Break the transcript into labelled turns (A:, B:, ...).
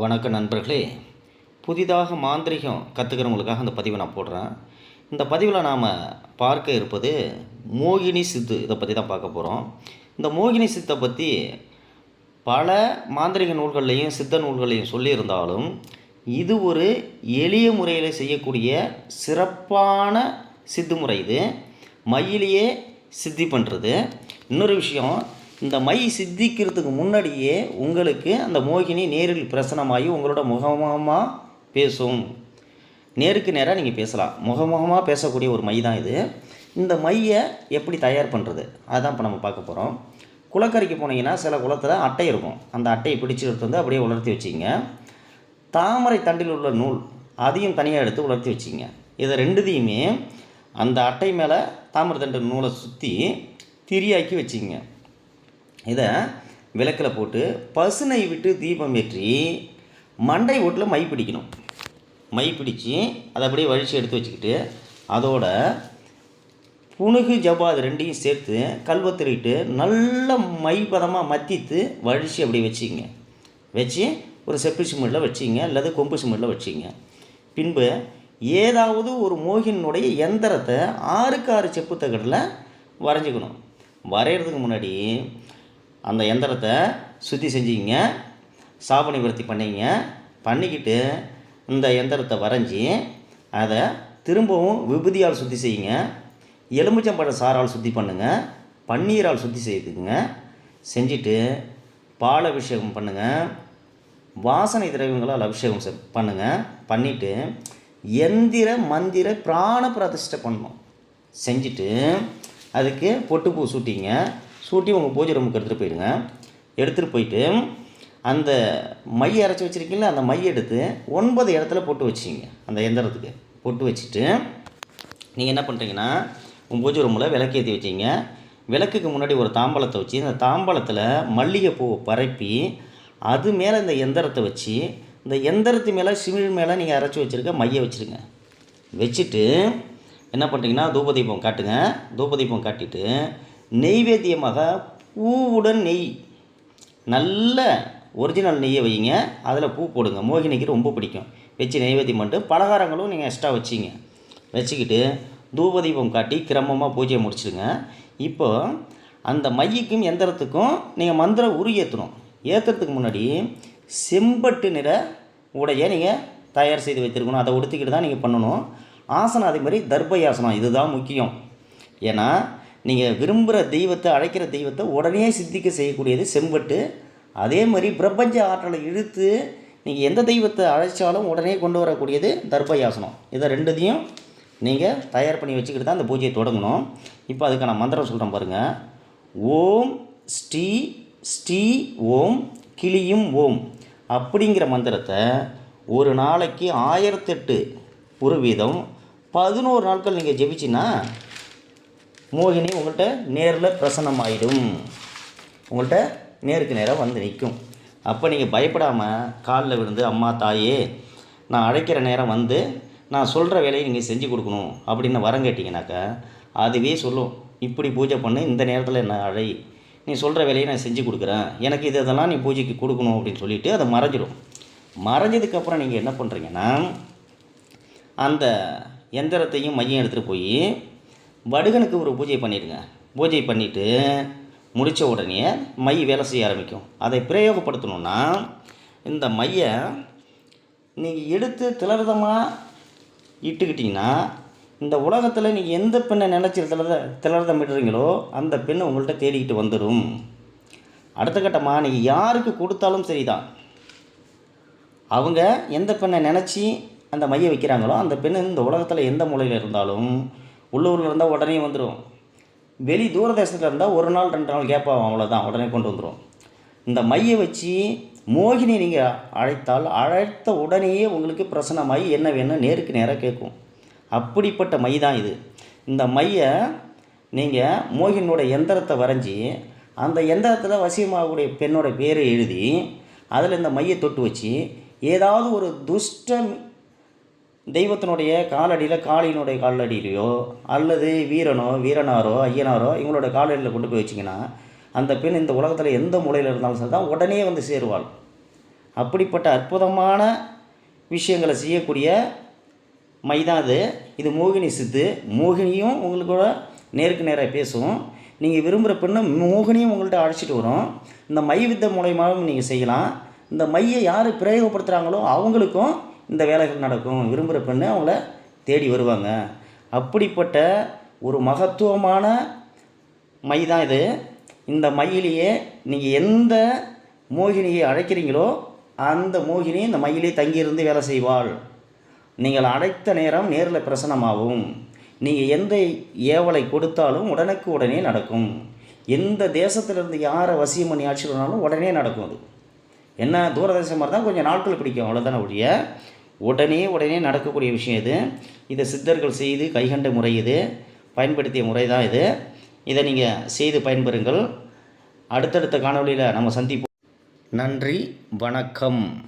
A: வணக்க நண்பர்களே புதிதாக மாந்திரிகம் கற்றுக்கிறவங்களுக்காக அந்த பதிவை நான் போடுறேன். இந்த பதிவில் நாம் பார்க்க இருப்பது மோகினி சித்து இதை பற்றி தான் பார்க்க போகிறோம் இந்த மோகினி சித்தை பற்றி பல மாந்திரிக நூல்கள்லையும் சித்த நூல்களையும் சொல்லியிருந்தாலும் இது ஒரு எளிய முறையில் செய்யக்கூடிய சிறப்பான சித்து முறை இது. மையிலேயே சித்தி பண்ணுறது இன்னொரு விஷயம் இந்த மை சித்திக்கிறதுக்கு முன்னாடியே உங்களுக்கு அந்த மோகினி நேரில் பிரசனமாகி உங்களோட முகமுகமாக பேசும். நேருக்கு நேராக நீங்கள் பேசலாம். முகமுகமாக பேசக்கூடிய ஒரு மை தான் இது. இந்த மையை எப்படி தயார் பண்ணுறது அதுதான் இப்போ நம்ம பார்க்க போகிறோம் குளக்கரைக்கு போனீங்கன்னா சில குளத்தில் அட்டை இருக்கும். அந்த அட்டையை பிடிச்சி எடுத்து வந்து அப்படியே உலர்த்தி வச்சிங்க. தாமரை தண்டில் உள்ள நூல் அதையும் தனியாக எடுத்து உலர்த்தி வச்சிங்க. இதை ரெண்டுத்தையுமே அந்த அட்டை மேலே தாமரை தண்டு நூலை சுற்றி திரியாக்கி வச்சிங்க. இதை விளக்கில் போட்டு பசுனை விட்டு தீபம் ஏற்றி மண்டை ஓட்டில் மை பிடிக்கணும். மை பிடிச்சி அதை அப்படியே வழித்து எடுத்து வச்சுக்கிட்டு அதோட புணுகு ஜபாது ரெண்டையும் சேர்த்து கல்வத்திரிட்டு நல்ல மைபதமாக மத்தித்து வழித்து அப்படி வச்சிங்க. வச்சு ஒரு செப்பு சிமெண்ட்டில் வச்சிங்க அல்லது கொம்பு சிமெண்ட்டில் வச்சிங்க. பின்பு ஏதாவது ஒரு மோகினுடைய எந்திரத்தை ஆறுக்கு ஆறு செப்பு தகடில் வரைஞ்சிக்கணும். வரைகிறதுக்கு முன்னாடி அந்த எந்திரத்தை சுத்தி செஞ்சிங்க சாபனை விருத்தி பண்ணிங்க. பண்ணிக்கிட்டு இந்த எந்திரத்தை வரைஞ்சி அதை திரும்பவும் விபூதியால் சுத்தி செய்யுங்க. எலுமிச்சம்பழ சாரால் சுத்தி பண்ணுங்கள் பன்னீரால் சுத்தி செய்துங்க செஞ்சுட்டு பால் அபிஷேகம் பண்ணுங்கள் வாசனை திரவியங்களால் அபிஷேகம் செ- பண்ணுங்க. பண்ணிவிட்டு எந்திர மந்திர பிராண பிரதிஷ்டை பண்ணணும். செஞ்சுட்டு அதுக்கு பொட்டுப்பூ சூட்டிங்க. சூட்டி உங்கள் பூஜை ரூமுக்கு எடுத்துகிட்டு போயிடுங்க எடுத்துகிட்டு போயிட்டு அந்த மை அரைச்சி வச்சுருக்கீங்களா அந்த மை எடுத்து ஒன்பது இடத்துல போட்டு வச்சிங்க அந்த எந்திரத்துக்கு போட்டு வச்சுட்டு நீங்கள் என்ன பண்ணுறீங்கன்னா உங்கள் பூஜை ரூமில் விளக்கேற்றி வச்சிங்க விளக்குக்கு முன்னாடி ஒரு தாம்பழத்தை வச்சு அந்த தாம்பழத்தில் மல்லிகைப்பூவை பரப்பி அது மேலே இந்த எந்திரத்தை வச்சு இந்த எந்திரத்து மேலே சிமிழ் மேலே நீங்கள் அரைச்சி வச்சுருக்க மையை வச்சுருங்க. வச்சுட்டு என்ன பண்ணுறீங்கன்னா தூபதீபம் காட்டுங்க. தூபதீபம் காட்டிட்டு நெய்வேத்தியமாக பூவுடன் நெய். நல்ல ஒரிஜினல் நெய்யை வைங்க அதில் பூ போடுங்க. மோகினிக்கு ரொம்ப பிடிக்கும். வச்சு நெய்வேத்தியம் பண்ணிட்டு பலகாரங்களும் நீங்கள் எக்ஸ்ட்ரா வச்சிங்க. வச்சுக்கிட்டு தூபதீபம் காட்டி கிரமமாக பூஜையை முடிச்சிடுங்க. இப்போ அந்த மையக்கும் எந்திரத்துக்கும் நீங்கள் மந்திர உரு ஏற்றணும் ஏற்றுறதுக்கு முன்னாடி செம்பட்டு நிற உடைய நீங்கள் தயார் செய்து வைத்திருக்கணும். அதை உடுத்திக்கிட்டு தான் நீங்கள் பண்ணணும். ஆசனம் அதே மாதிரி தர்பயாசனம் இதுதான் முக்கியம். ஏன்னா நீங்கள் விரும்புகிற தெய்வத்தை அழைக்கிற தெய்வத்தை உடனே சித்திக்க செய்யக்கூடியது செம்பட்டு. அதே மாதிரி பிரபஞ்ச ஆற்றலை இழுத்து நீங்கள் எந்த தெய்வத்தை அழைச்சாலும் உடனே கொண்டு வரக்கூடியது தர்பயாசனம் இதை ரெண்டுத்தையும் நீங்கள் தயார் பண்ணி வச்சுக்கிட்டு தான் அந்த பூஜையை தொடங்கணும். இப்போ அதுக்கான மந்திரம் சொல்கிறேன் பாருங்கள் ஓம் ஸ்ரீ ஸ்ரீ ஓம் கிளியும் ஓம் அப்படிங்கிற மந்திரத்தை ஒரு நாளைக்கு ஆயிரத்தெட்டு ஒரு வீதம் பதினோரு நாட்கள் நீங்கள் ஜெபிச்சின்னா மோகினி உங்கள்கிட்ட நேரில் பிரசன்னமாயிடும். உங்கள்கிட்ட நேருக்கு நேராக வந்து நிற்கும் அப்போ நீங்கள் பயப்படாமல் காலில் விழுந்து அம்மா தாயே நான் அழைக்கிற நேரம் வந்து நான் சொல்கிற வேலையை நீங்கள் செஞ்சு கொடுக்கணும் அப்படின்னு வரம் கேட்டிங்கனாக்கா அதுவே சொல்லும். இப்படி பூஜை பண்ணு இந்த நேரத்தில் என்ன அழை. நீ சொல்கிற வேலையை நான் செஞ்சு கொடுக்குறேன். எனக்கு இது இதெல்லாம் நீ பூஜைக்கு கொடுக்கணும் அப்படின்னு சொல்லிவிட்டு அதை மறைஞ்சிடும் மறைஞ்சதுக்கப்புறம் நீங்கள் என்ன பண்ணுறீங்கன்னா அந்த எந்திரத்தையும் மையம் எடுத்துகிட்டு போய் வடுகனுக்கு ஒரு பூஜை பண்ணிடுங்க. பூஜை பண்ணிவிட்டு முடித்த உடனே மை வேலை செய்ய ஆரம்பிக்கும். அதை பிரயோகப்படுத்தணுன்னா இந்த மையை நீங்கள் எடுத்து திளர்தமாக இட்டுக்கிட்டிங்கன்னா இந்த உலகத்தில் நீங்கள் எந்த பெண்ணை நினச்சி திலத திளர்தம் விடுறீங்களோ அந்த பெண் உங்கள்கிட்ட தேடிக்கிட்டு வந்துடும் அடுத்த கட்டமாக நீங்கள் யாருக்கு கொடுத்தாலும் சரி தான் அவங்க எந்த பெண்ணை நினச்சி அந்த மையை வைக்கிறாங்களோ அந்த பெண் இந்த உலகத்தில் எந்த மூலையில் இருந்தாலும் உள்ளூரில் இருந்தால் உடனே வந்துடும். வெளி தூரதேசத்தில் இருந்தால் ஒரு நாள் ரெண்டு நாள் கேப் ஆகும் அவ்வளோதான் உடனே கொண்டு வந்துடும் இந்த மையை வச்சு மோகினி நீங்கள் அழைத்தால் அழைத்த உடனேயே உங்களுக்கு பிரசனமாகி என்ன வேணும் நேருக்கு நேராக கேட்கும். அப்படிப்பட்ட மை தான் இது. இந்த மையை நீங்கள் மோகினோட எந்திரத்தை வரைஞ்சி அந்த எந்திரத்தில் வசியமாகக்கூடிய பெண்ணோட பேரை எழுதி அதில் இந்த மையை தொட்டு வச்சு ஏதாவது ஒரு துஷ்ட தெய்வத்தினுடைய காலடியில் காளியினுடைய காலடியிலையோ அல்லது வீரனோ வீரனாரோ ஐயனாரோ இவங்களோட காலடியில் கொண்டு போய் வச்சிங்கன்னா அந்த பெண் இந்த உலகத்தில் எந்த மூலையில் இருந்தாலும் சரி தான் உடனே வந்து சேருவாள். அப்படிப்பட்ட அற்புதமான விஷயங்களை செய்யக்கூடிய மைதான் அது. இது மோகினி சித்து. மோகினியும் உங்களுக்கூட நேருக்கு நேராக பேசும் நீங்கள் விரும்புகிற பெண்ணு மோகினியும் உங்கள்கிட்ட அழைச்சிட்டு வரும். இந்த மை வித்த மூலயமாவும் நீங்கள் செய்யலாம். இந்த மையை யார் பிரயோகப்படுத்துகிறாங்களோ அவங்களுக்கும் இந்த வேலைகள் நடக்கும் விரும்புகிற பெண்ணு அவங்கள தேடி வருவாங்க. அப்படிப்பட்ட ஒரு மகத்துவமான மை தான் இது. இந்த மையிலேயே நீங்கள் எந்த மோகினியை அழைக்கிறீங்களோ அந்த மோகினி இந்த மையிலே தங்கியிருந்து வேலை செய்வாள். நீங்கள் அழைத்த நேரம் நேரில் பிரசனமாகும். நீங்கள் எந்த ஏவலை கொடுத்தாலும் உடனுக்கு உடனே நடக்கும். எந்த தேசத்திலிருந்து யாரை வசியம் பண்ணி ஆட்சி பண்ணாலும் உடனே நடக்கும் அது. என்ன மாதிரி இருந்தால் கொஞ்சம் நாட்கள் பிடிக்கும் அவ்வளோதானே ஒழிய? உடனே உடனே நடக்கக்கூடிய விஷயம் இது. இதை சித்தர்கள் செய்து கைகண்ட முறை இது. பயன்படுத்திய முறை தான் இது. இதை நீங்கள் செய்து பயன்பெறுங்கள். அடுத்தடுத்த காணொளியில் நம்ம சந்திப்போம். நன்றி வணக்கம்.